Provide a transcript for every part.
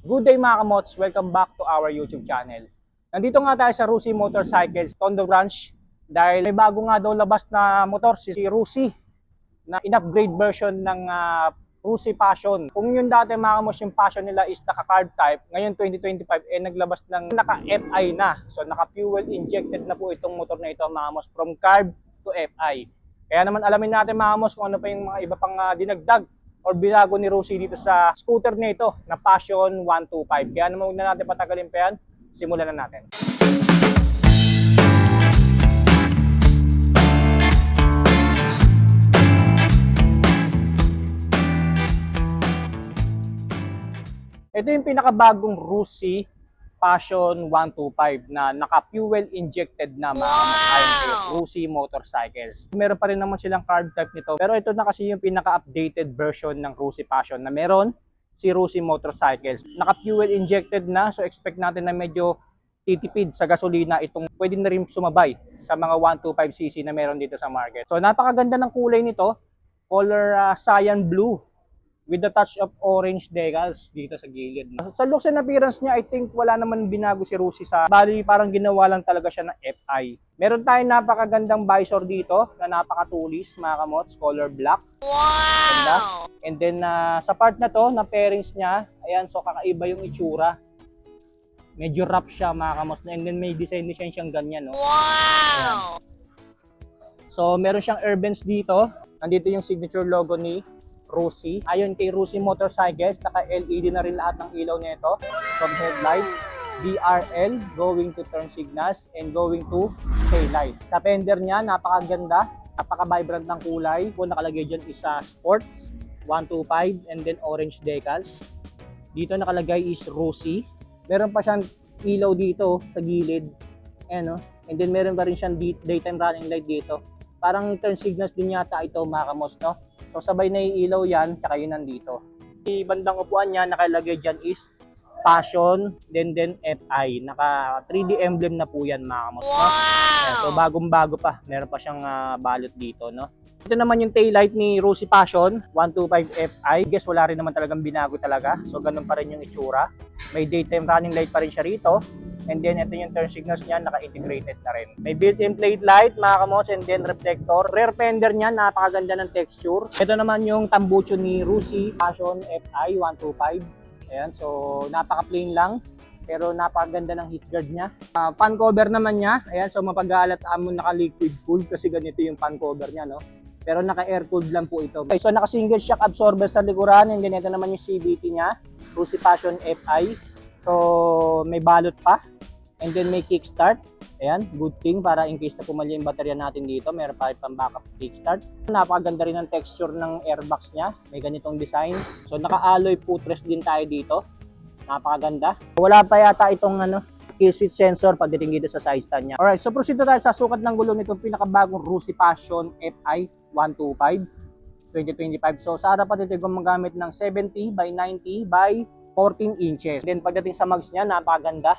Good day mga kamots, welcome back to our YouTube channel. Nandito nga tayo sa Rusi Motorcycles, Tondo Ranch dahil may bago nga daw labas na motor si, si Rusi na in-upgrade version ng ah, Rusi Passion. Kung yun dati mga kamots yung Passion nila is naka-carb type, ngayon 2025 eh naglabas ng naka-FI na. So naka-fuel injected na po itong motor na ito mga kamots from carb to FI. Kaya naman alamin natin mga kamots kung ano pa yung mga iba pang ah, dinagdag or binago ni Rosie dito sa scooter nito na Passion 125. Kaya naman huwag na natin patagalin pa yan, simulan na natin. Ito yung pinakabagong Rusi Passion 125 na naka-fuel injected na mga kay Rusi Motorcycles. Meron pa rin naman silang carb type nito. Pero ito na kasi yung pinaka-updated version ng Rusi Passion na meron si Rusi Motorcycles. Naka-fuel injected na so expect natin na medyo titipid sa gasolina itong pwede na rin sumabay sa mga 125cc na meron dito sa market. So napakaganda ng kulay nito. Color ah, cyan blue with the touch of orange decals dito sa gilid. Sa looks and appearance niya, I think wala naman binago si Rusi sa bali parang ginawa lang talaga siya ng FI. Meron tayong napakagandang visor dito na napakatulis mga kamots, color black. Ganda. And then ah, sa part na to, na pairings niya, ayan, so kakaiba yung itsura. Medyo rough siya mga kamots. And then may design design siyang ganyan, no? Wow! So meron siyang airbands dito. Nandito yung signature logo ni Rusi. Ayon kay Rusi Motorcycles, naka-LED na rin lahat ng ilaw nito from headlight, DRL, going to turn signals, and going to taillight. Sa fender niya, napakaganda, napaka-vibrant ng kulay. Kung nakalagay dyan isa sports, 125, and then orange decals. Dito nakalagay is Rusi. Meron pa siyang ilaw dito sa gilid. Ayan, no? And then meron pa rin siyang daytime running light dito. Parang turn signals din yata ito mga kamos, no? So sabay na ilaw yan, tsaka yun nandito. Yung bandang upuan niya, nakalagay dyan is Passion, then then FI. Naka 3D emblem na po yan mga no? Ayan, so bagong-bago pa. Meron pa siyang ah, balot dito, no? Ito naman yung taillight ni Rusi Passion, 125 FI. Guess wala rin naman talagang binago talaga. So ganun pa rin yung itsura. May daytime running light pa rin siya rito. And then ito yung turn signals niya, naka-integrated na rin. May built-in plate light, mga kamos, and then reflector. Rear fender niya, napakaganda ng texture. Ito naman yung tambucho ni Rusi Passion FI 125. Ayan, so napaka-plain lang. Pero napakaganda ng heat guard niya. Ah, fan cover naman niya. Ayan, so mapag-aalat mo naka-liquid cool kasi ganito yung fan cover niya, no? Pero naka-air cooled lang po ito. Okay, so naka-single shock absorber sa likuran. And then ito naman yung CVT niya. Rusi Passion FI. So may balot pa. And then may kickstart. Ayan, good thing para in case na pumali yung baterya natin dito, meron pa pang backup kickstart. Napakaganda rin ng texture ng airbox niya. May ganitong design. So naka-alloy footrest din tayo dito. Napakaganda. Wala pa yata itong ano, kill switch sensor pagdating dito sa side stand niya. Alright, so proceed na tayo sa sukat ng gulong nitong pinakabagong Rusi Passion FI 125 2025. So sa harapan ito gumagamit ng 70 by 90 by 14 inches. Then pagdating sa mugs niya, napakaganda.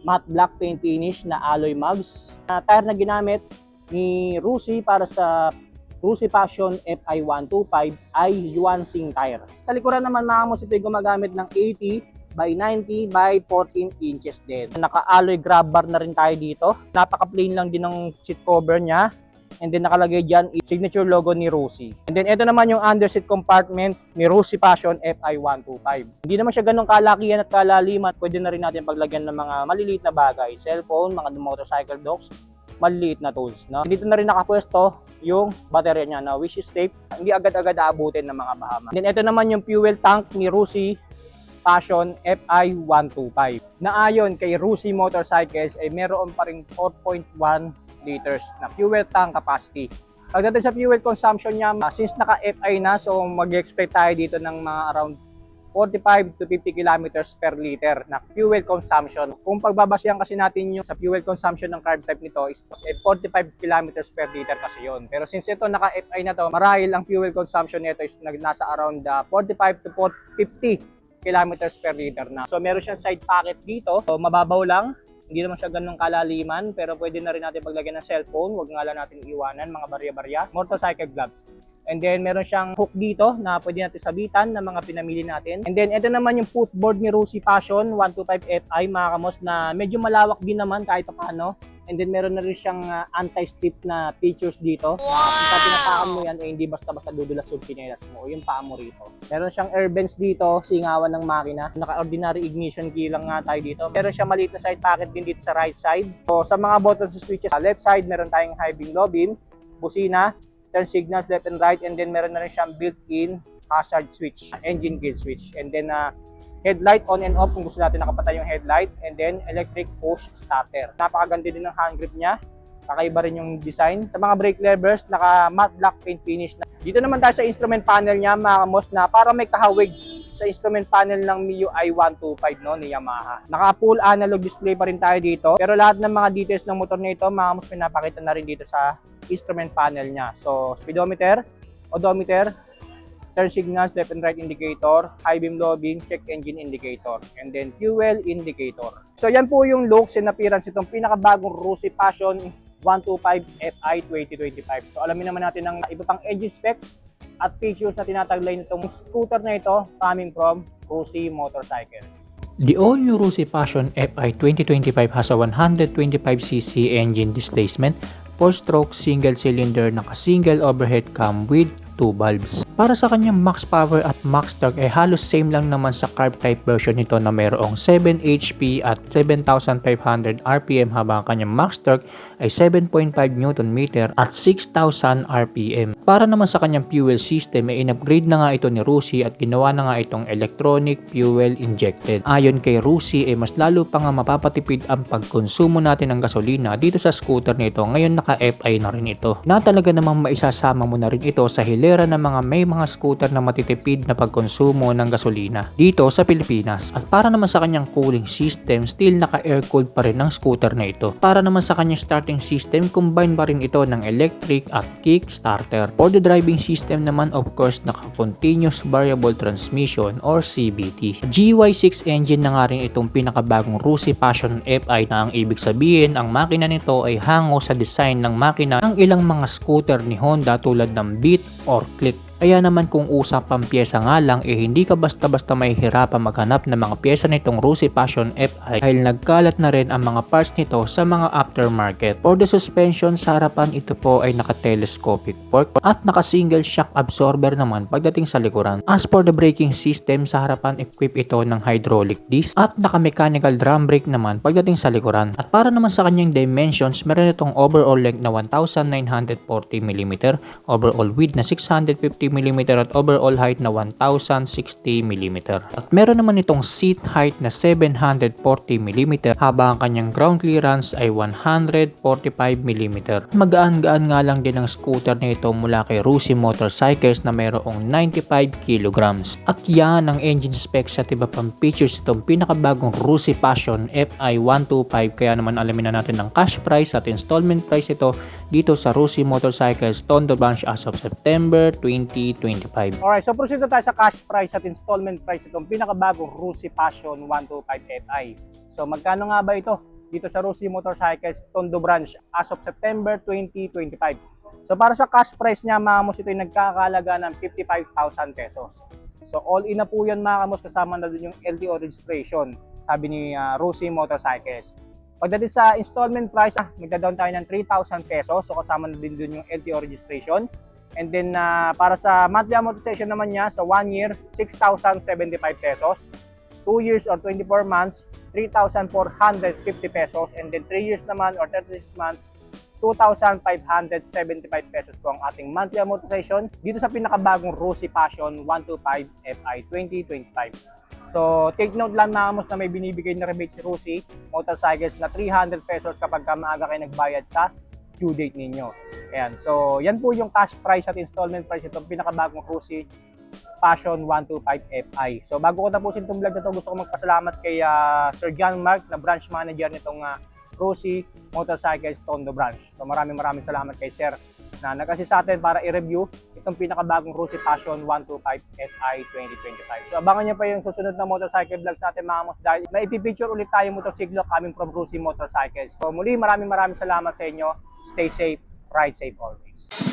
Matte black paint finish na alloy mugs. Na tire na ginamit ni Rusi para sa Rusi Passion FI125 ay Yuansing tires. Sa likuran naman mga kamos, ito ay gumagamit ng 80 by 90 by 14 inches din. Naka-alloy grab bar na rin tayo dito. Napaka-plain lang din ng seat cover niya. And then nakalagay dyan signature logo ni Rusi. And then ito naman yung underseat compartment ni Rusi Passion FI125. Hindi naman siya ganun kalakihan at kalaliman. Pwede na rin natin paglagyan ng mga maliliit na bagay. Cellphone, mga motorcycle docks, maliliit na tools. No? Dito na rin nakapwesto yung baterya niya na which is safe. Hindi agad-agad aabutin ng mga bahama. Then ito naman yung fuel tank ni Rusi Passion FI125. Na ayon kay Rusi Motorcycles ay meron pa ring 4.1 liters na fuel tank capacity. Pagdating sa fuel consumption niya, ah, since naka-FI na, so mag-expect tayo dito ng mga around 45 to 50 kilometers per liter na fuel consumption. Kung pagbabasyan kasi natin yung sa fuel consumption ng carb type nito is eh, 45 kilometers per liter kasi yon. Pero since ito naka-FI na to, marahil ang fuel consumption nito is nasa around ah, 45 to 50 kilometers per liter na. So meron siyang side pocket dito. So mababaw lang. Hindi naman siya ganun kalaliman, pero pwede na rin natin paglagyan ng cellphone. Huwag nga lang natin iwanan, mga barya-barya. Motorcycle gloves. And then meron siyang hook dito na pwede natin sabitan ng mga pinamili natin. And then ito naman yung footboard ni Rusi Passion 125 Fi mga kamos na medyo malawak din naman kahit paano. And then meron na rin siyang uh, anti-slip na features dito. Wow! Na kapag tinapakan mo yan, eh, hindi basta-basta dudulas yung pinelas mo o yung paa mo rito. Meron siyang air vents dito, singawan ng makina. Naka-ordinary ignition key lang nga tayo dito. Meron siyang maliit na side pocket din dito sa right side. So sa mga buttons and switches, sa left side meron tayong high beam, low beam, busina, turn signals left and right, and then meron na rin siyang built-in hazard switch, engine kill switch. And then uh, headlight on and off kung gusto natin nakapatay yung headlight and then electric push starter. Napakaganda din ng hand grip niya. Kakaiba rin yung design. Sa mga brake levers, naka matte black paint finish na. Dito naman tayo sa instrument panel niya, mga kamos, na para may kahawig sa instrument panel ng MIUI 125 no, ni Yamaha. Naka full analog display pa rin tayo dito. Pero lahat ng mga details ng motor nito, mga kamos, pinapakita na rin dito sa instrument panel niya. So, speedometer, odometer, turn signals, left and right indicator, high beam, low beam, check engine indicator, and then fuel indicator. So yan po yung looks and appearance itong pinakabagong Rusi Passion 125 Fi 2025. So alamin naman natin ang iba pang engine specs at features na tinataglay nitong scooter na ito coming from Rusi Motorcycles. The all-new Rusi Passion FI 2025 has a 125cc engine displacement, 4-stroke single-cylinder naka-single overhead cam with 2 valves. Para sa kanyang max power at max torque ay halos same lang naman sa carb type version nito na mayroong 7 HP at 7,500 RPM habang ang kanyang max torque ay 7.5 Nm at 6,000 RPM. Para naman sa kanyang fuel system ay in-upgrade na nga ito ni Rusi at ginawa na nga itong electronic fuel injected. Ayon kay Rusi ay mas lalo pa nga mapapatipid ang pagkonsumo natin ng gasolina dito sa scooter nito ngayon naka FI na rin ito. Na talaga namang maisasama mo na rin ito sa hilera ng mga may mga scooter na matitipid na pagkonsumo ng gasolina dito sa Pilipinas. At para naman sa kanyang cooling system, still naka-air-cooled pa rin ng scooter na ito. Para naman sa kanyang starting system, combine pa rin ito ng electric at kick starter. For the driving system naman, of course, naka-continuous variable transmission or CVT. GY6 engine na nga rin itong pinakabagong Rusi Passion FI na ang ibig sabihin, ang makina nito ay hango sa design ng makina ng ilang mga scooter ni Honda tulad ng Beat or Click. Kaya naman kung usapang pyesa nga lang eh hindi ka basta-basta mahihirapan maghanap ng mga pyesa nitong Rusi Passion FI dahil nagkalat na rin ang mga parts nito sa mga aftermarket. For the suspension sa harapan ito po ay naka-telescopic fork at naka-single shock absorber naman pagdating sa likuran. As for the braking system sa harapan equip ito ng hydraulic disc at naka-mechanical drum brake naman pagdating sa likuran. At para naman sa kanyang dimensions meron itong overall length na 1940mm, overall width na 650 mm at overall height na 1060mm. At meron naman itong seat height na 740mm habang ang kanyang ground clearance ay 145mm. Magaan-gaan nga lang din ang scooter na ito mula kay Rusi Motorcycles na mayroong 95 kg. At yan ang engine specs at iba pang features itong pinakabagong Rusi Passion FI125 kaya naman alamin na natin ang cash price at installment price ito dito sa Rusi Motorcycles Tondo Branch as of September 2025. Alright, so proceed na tayo sa cash price at installment price itong pinakabagong Rusi Passion 125 Fi. So magkano nga ba ito dito sa Rusi Motorcycles Tondo Branch as of September 2025? So para sa cash price niya mga kamos ito ay nagkakalaga ng 55,000 pesos. So all in na po yan mga kamos kasama na dun yung LTO registration sabi ni uh, Rusi Motorcycles. Pagdating sa installment price, ah, magda-down tayo ng 3,000 pesos. So kasama na din dun yung LTO registration. And then uh, para sa monthly amortization naman niya sa 1 year, 6,075 pesos. 2 years or 24 months, 3,450 pesos. And then 3 years naman or 36 months, 2,575 pesos po ang ating monthly amortization dito sa pinakabagong Rusi Passion 125 FI 2025. So, take note lang na na may binibigay na rebate si Rusi Motorcycles na 300 pesos kapag ka maaga kayo nagbayad sa due date ninyo. Ayan. So, yan po yung cash price at installment price itong pinakabagong Rusi Passion 125 FI. So, bago ko tapusin itong vlog na to, gusto ko magpasalamat kay uh, Sir John Mark na branch manager nitong uh, Rusi Motorcycles Tondo Branch. So, maraming maraming salamat kay Sir na nag-assist sa atin para i-review itong pinakabagong Rusi Passion 125 SI 2025. So abangan niyo pa yung susunod na motorcycle vlogs natin mga mos dahil may ipipicture ulit tayo motorsiklo coming from Rusi Motorcycles. So muli maraming maraming salamat sa inyo. Stay safe, ride safe always.